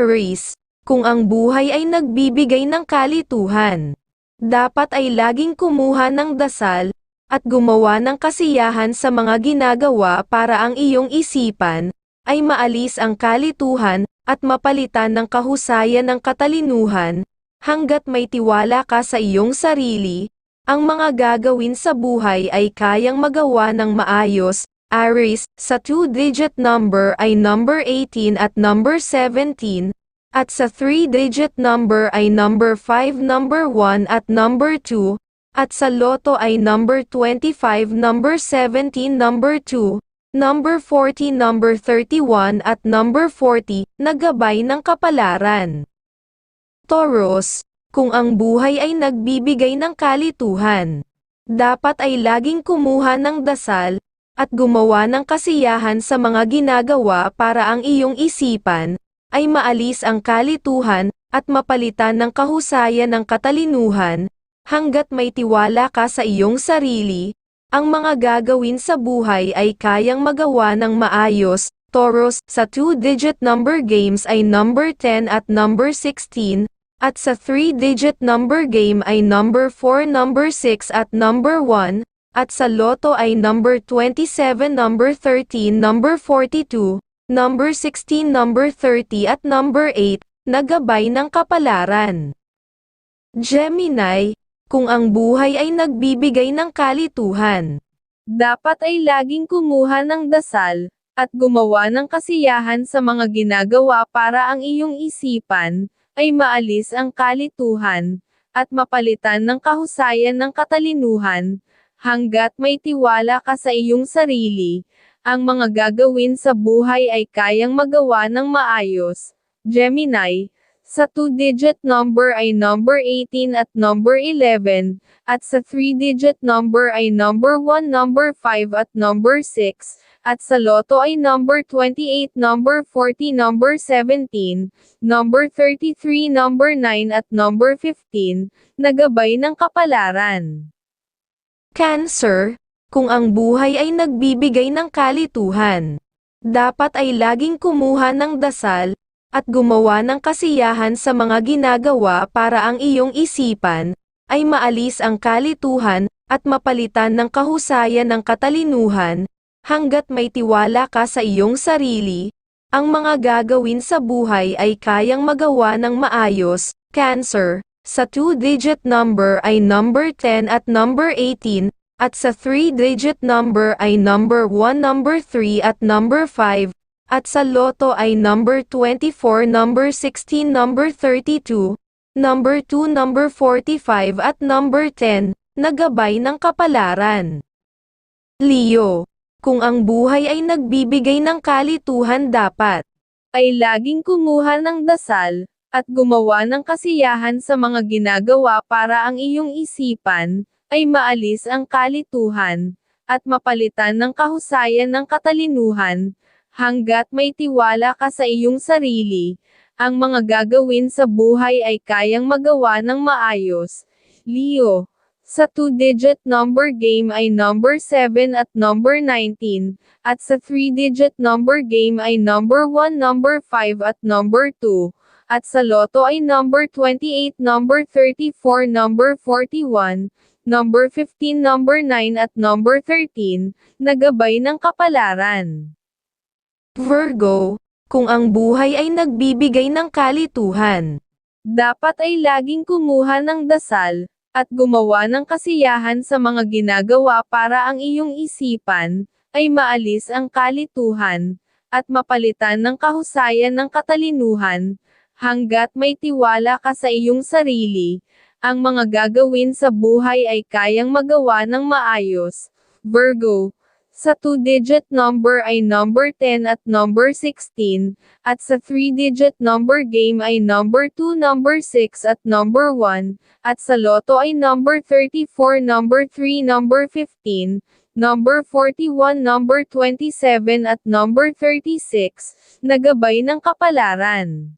Aries, kung ang buhay ay nagbibigay ng kalituhan. Dapat ay laging kumuha ng dasal, at gumawa ng kasiyahan sa mga ginagawa para ang iyong isipan, ay maalis ang kalituhan, at mapalitan ng kahusayan ng katalinuhan, hanggat may tiwala ka sa iyong sarili, ang mga gagawin sa buhay ay kayang magawa ng maayos, Aries, sa two-digit number ay number 18 at number 17, at sa three-digit number ay number 5, number 1 at number 2, at sa loto ay number 25, number 17, number 2, number 40, number 31 at number 40, nagabay ng kapalaran. Taurus, kung ang buhay ay nagbibigay ng kalituhan, dapat ay laging kumuha ng dasal, at gumawa ng kasiyahan sa mga ginagawa para ang iyong isipan, ay maalis ang kalituhan, at mapalitan ng kahusayan ng katalinuhan, hanggat may tiwala ka sa iyong sarili, ang mga gagawin sa buhay ay kayang magawa ng maayos, Taurus, sa two-digit number games ay number 10 at number 16, at sa three-digit number game ay number 4, number 6 at number 1, at sa loto ay number 27, number 13, number 42, number 16, number 30 at number 8, nagabay ng kapalaran. Gemini, kung ang buhay ay nagbibigay ng kalituhan, dapat ay laging kumuha ng dasal, at gumawa ng kasiyahan sa mga ginagawa para ang iyong isipan, ay maalis ang kalituhan, at mapalitan ng kahusayan ng katalinuhan, hanggat may tiwala ka sa iyong sarili, ang mga gagawin sa buhay ay kayang magawa ng maayos. Gemini, sa two-digit number ay number 18 at number 11, at sa three-digit number ay number 1, number 5 at number 6, at sa loto ay number 28, number 40, number 17, number 33, number 9 at number 15, nagabay ng kapalaran. Cancer, kung ang buhay ay nagbibigay ng kalituhan, dapat ay laging kumuha ng dasal, at gumawa ng kasiyahan sa mga ginagawa para ang iyong isipan, ay maalis ang kalituhan, at mapalitan ng kahusayan ng katalinuhan, hanggat may tiwala ka sa iyong sarili, ang mga gagawin sa buhay ay kayang magawa ng maayos, Cancer, sa two-digit number ay number 10 at number 18, at sa three-digit number ay number 1, number 3 at number 5, at sa loto ay number 24, number 16, number 32, number 2, number 45 at number 10, nagabay ng kapalaran. Leo, kung ang buhay ay nagbibigay ng kalituhan dapat, ay laging kumuha ng dasal, at gumawa ng kasiyahan sa mga ginagawa para ang iyong isipan, ay maalis ang kalituhan, at mapalitan ng kahusayan ng katalinuhan, hanggat may tiwala ka sa iyong sarili, ang mga gagawin sa buhay ay kayang magawa ng maayos. Leo, sa two-digit number game ay number 7 at number 19, at sa three-digit number game ay number 1, number 5 at number 2, at sa loto ay number 28, number 34, number 41, number 15, number 9 at number 13, nagabay ng kapalaran. Virgo, kung ang buhay ay nagbibigay ng kalituhan, dapat ay laging kumuha ng dasal, at gumawa ng kasiyahan sa mga ginagawa para ang iyong isipan, ay maalis ang kalituhan, at mapalitan ng kahusayan ng katalinuhan, hanggat may tiwala ka sa iyong sarili, ang mga gagawin sa buhay ay kayang magawa ng maayos. Virgo, sa two-digit number ay number 10 at number 16, at sa three-digit number game ay number 2, number 6 at number 1, at sa loto ay number 34, number 3, number 15, number 41, number 27 at number 36, nagabay ng kapalaran.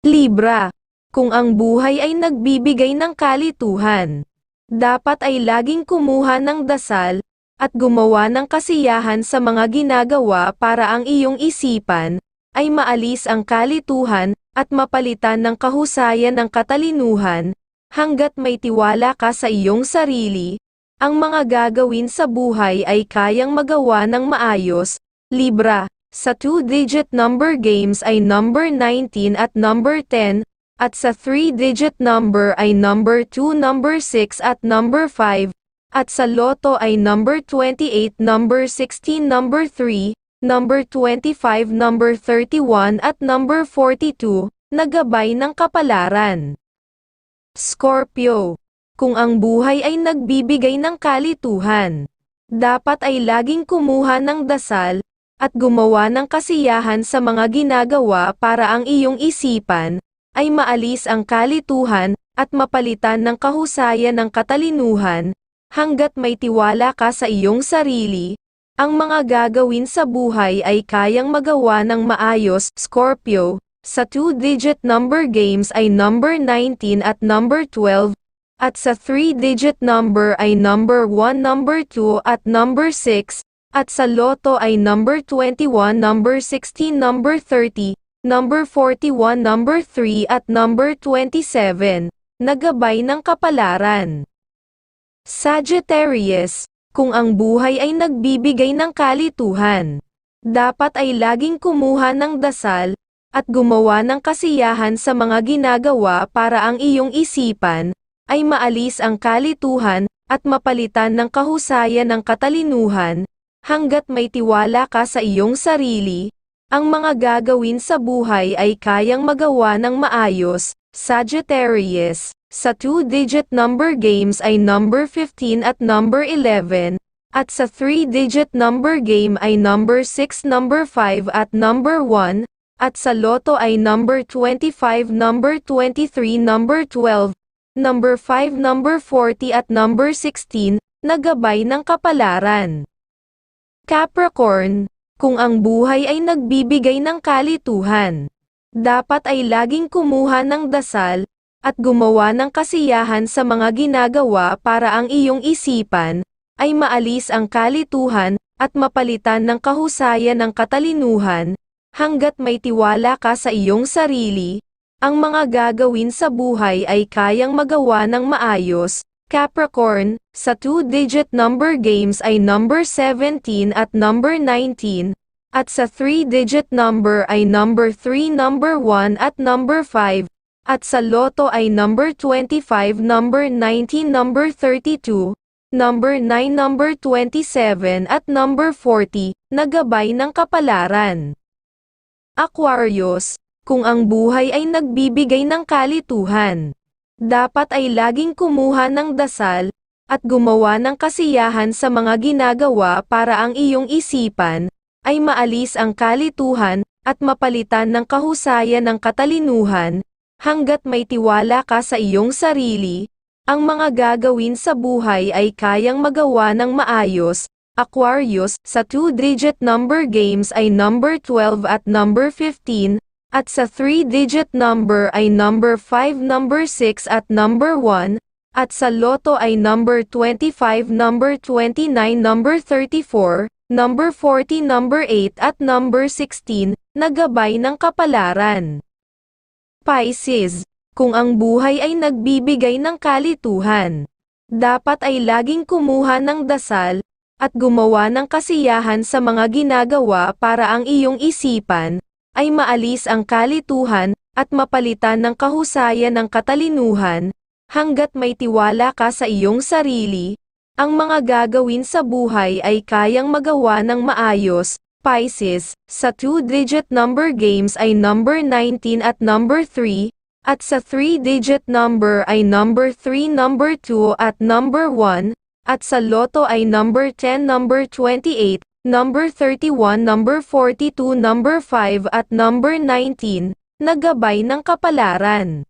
Libra, kung ang buhay ay nagbibigay ng kalituhan, dapat ay laging kumuha ng dasal, at gumawa ng kasiyahan sa mga ginagawa para ang iyong isipan, ay maalis ang kalituhan, at mapalitan ng kahusayan ng katalinuhan, hanggat may tiwala ka sa iyong sarili, ang mga gagawin sa buhay ay kayang magawa ng maayos. Libra, sa two-digit number games ay number 19 at number 10, at sa three-digit number ay number 2, number 6 at number 5, at sa loto ay number 28, number 16, number 3, number 25, number 31 at number 42, nagabay ng kapalaran. Scorpio. Kung ang buhay ay nagbibigay ng kalituhan, dapat ay laging kumuha ng dasal, at gumawa ng kasiyahan sa mga ginagawa para ang iyong isipan, ay maalis ang kalituhan, at mapalitan ng kahusayan ng katalinuhan, hanggat may tiwala ka sa iyong sarili, ang mga gagawin sa buhay ay kayang magawa ng maayos, Scorpio. Sa two-digit number games ay number 19 at number 12, at sa three-digit number ay number 1, number 2 at number 6, at sa loto ay number 21, number 16, number 30, number 41, number 3 at number 27, nagabay ng kapalaran. Sagittarius, kung ang buhay ay nagbibigay ng kalituhan, dapat ay laging kumuha ng dasal, at gumawa ng kasiyahan sa mga ginagawa para ang iyong isipan, ay maalis ang kalituhan, at mapalitan ng kahusayan ng katalinuhan, hanggat may tiwala ka sa iyong sarili, ang mga gagawin sa buhay ay kayang magawa ng maayos, Sagittarius. Sa two-digit number games ay number 15 at number 11, at sa three-digit number game ay number 6, number 5 at number 1, at sa loto ay number 25, number 23, number 12, number 5, number 40 at number 16, nagabay ng kapalaran. Capricorn, kung ang buhay ay nagbibigay ng kalituhan, dapat ay laging kumuha ng dasal, at gumawa ng kasiyahan sa mga ginagawa para ang iyong isipan, ay maalis ang kalituhan, at mapalitan ng kahusayan ng katalinuhan, hanggat may tiwala ka sa iyong sarili, ang mga gagawin sa buhay ay kayang magawa ng maayos, Capricorn, sa two-digit number games ay number 17 at number 19, at sa three-digit number ay number 3, number 1 at number 5, at sa loto ay number 25, number 19, number 32, number 9, number 27 at number 40, nagabay ng kapalaran. Aquarius, kung ang buhay ay nagbibigay ng kalituhan, dapat ay laging kumuha ng dasal, at gumawa ng kasiyahan sa mga ginagawa para ang iyong isipan, ay maalis ang kalituhan, at mapalitan ng kahusayan ng katalinuhan, hanggat may tiwala ka sa iyong sarili, ang mga gagawin sa buhay ay kayang magawa ng maayos, Aquarius, sa two-digit number games ay number 12 at number 15, at sa three-digit number ay number 5, number 6 at number 1, at sa loto ay number 25, number 29, number 34, number 40, number 8 at number 16, nagabay ng kapalaran. Pisces, kung ang buhay ay nagbibigay ng kalituhan, dapat ay laging kumuha ng dasal, at gumawa ng kasiyahan sa mga ginagawa para ang iyong isipan, ay maalis ang kalituhan, at mapalitan ng kahusayan ng katalinuhan, hanggat may tiwala ka sa iyong sarili, ang mga gagawin sa buhay ay kayang magawa ng maayos, Pisces, sa two-digit number games ay number 19 at number 3, at sa three-digit number ay number 3, number 2 at number 1, at sa loto ay number 10, number 28, number 31, number 42, number 5 at number 19, nagabay ng kapalaran.